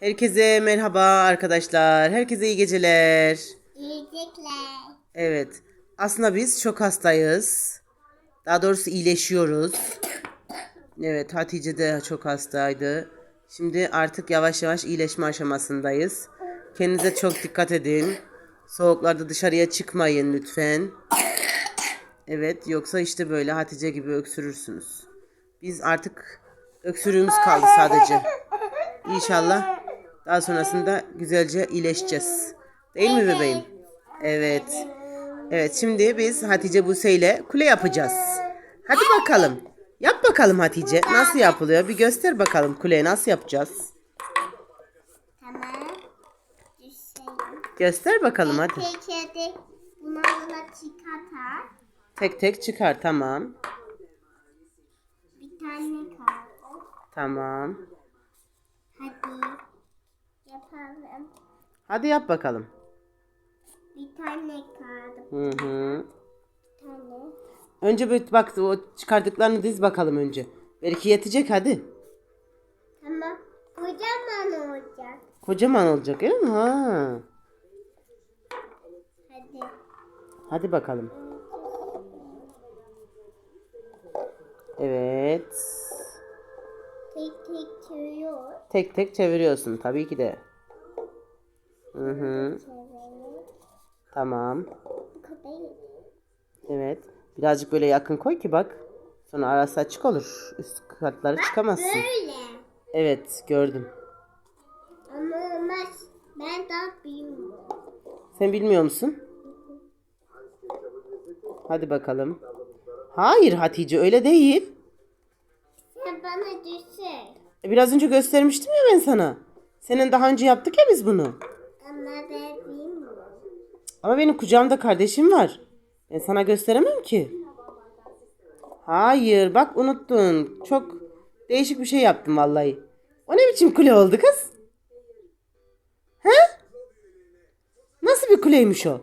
Herkese merhaba arkadaşlar. Herkese iyi geceler. Yiyecekler. Evet. Aslında biz çok hastayız. Daha doğrusu iyileşiyoruz. Evet Hatice de çok hastaydı. Şimdi artık yavaş yavaş iyileşme aşamasındayız. Kendinize çok dikkat edin. Soğuklarda dışarıya çıkmayın lütfen. Evet yoksa işte böyle Hatice gibi öksürürsünüz. Biz artık öksürüğümüz kaldı sadece. İnşallah daha sonrasında güzelce iyileşeceğiz. Değil mi bebeğim? Evet. Evet şimdi biz Hatice Buse ile kule yapacağız. Hadi bakalım. Yap bakalım Hatice. Nasıl yapılıyor? Bir göster bakalım kuleyi nasıl yapacağız. Tamam. Düşelim. Göster bakalım hadi. Tek bunlarla çıkartar. Tek tek çıkar tamam. Bir tane kaldı. Tamam. Hadi yapalım. Hadi yap bakalım. Bir tane kaldı. Hı hı. Bir tane. Önce bir bak o çıkardıklarını diz bakalım önce. Belki yetecek hadi. Tamam. Kocaman olacak. Kocaman olacak değil mi? Ha. Hadi. Hadi bakalım. Evet. Tek tek çeviriyor. Tek tek çeviriyorsun tabii ki de. Hı hı. Tamam. Evet. Birazcık böyle yakın koy ki bak. Sonra arası açık olur. Üst katları çıkamazsın. Böyle. Evet gördüm. Ama olmaz. Ben daha bilmiyorum. Sen bilmiyor musun? Hadi bakalım. Hayır Hatice öyle değil. Sen bana düşür. E, Biraz önce göstermiştim ya ben sana. Senin daha önce yaptık ya biz bunu. Ama ben bilmiyorum. Ama benim kucağımda kardeşim var. Ben sana gösteremem ki. Hayır bak unuttun. Çok değişik bir şey yaptım vallahi. O ne biçim kule oldu kız? He? Nasıl bir kuleymiş o?